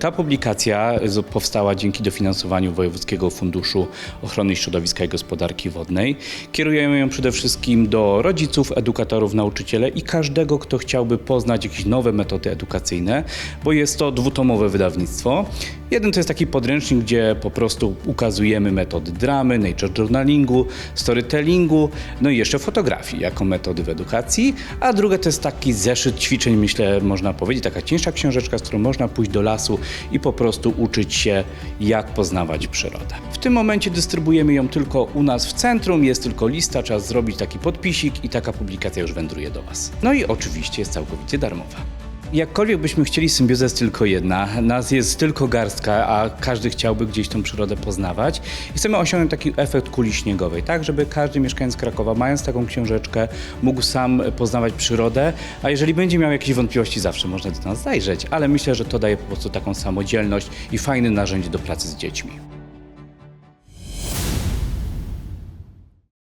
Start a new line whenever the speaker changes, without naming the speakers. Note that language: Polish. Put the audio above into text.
Ta publikacja powstała dzięki dofinansowaniu Wojewódzkiego Funduszu Ochrony Środowiska i Gospodarki Wodnej. Kierujemy ją przede wszystkim do rodziców, edukatorów, nauczycieli i każdego, kto chciałby poznać jakieś nowe metody edukacyjne, bo jest to dwutomowe wydawnictwo. Jeden to jest taki podręcznik, gdzie po prostu ukazujemy metody dramy, nature journalingu, storytellingu, no i jeszcze fotografii jako metody w edukacji, a druga to jest taki zeszyt ćwiczeń, myślę, można powiedzieć, taka cieńsza książeczka, z którą można pójść do lasu i po prostu uczyć się, jak poznawać przyrodę. W tym momencie dystrybuujemy ją tylko u nas w centrum, jest tylko lista, trzeba zrobić taki podpisik i taka publikacja już wędruje do Was. No i oczywiście jest całkowicie darmowa. Jakkolwiek byśmy chcieli, symbioza jest tylko jedna. Nas jest tylko garstka, a każdy chciałby gdzieś tą przyrodę poznawać. I chcemy osiągnąć taki efekt kuli śniegowej, tak, żeby każdy mieszkaniec Krakowa, mając taką książeczkę, mógł sam poznawać przyrodę. A jeżeli będzie miał jakieś wątpliwości, zawsze można do nas zajrzeć. Ale myślę, że to daje po prostu taką samodzielność i fajne narzędzie do pracy z dziećmi.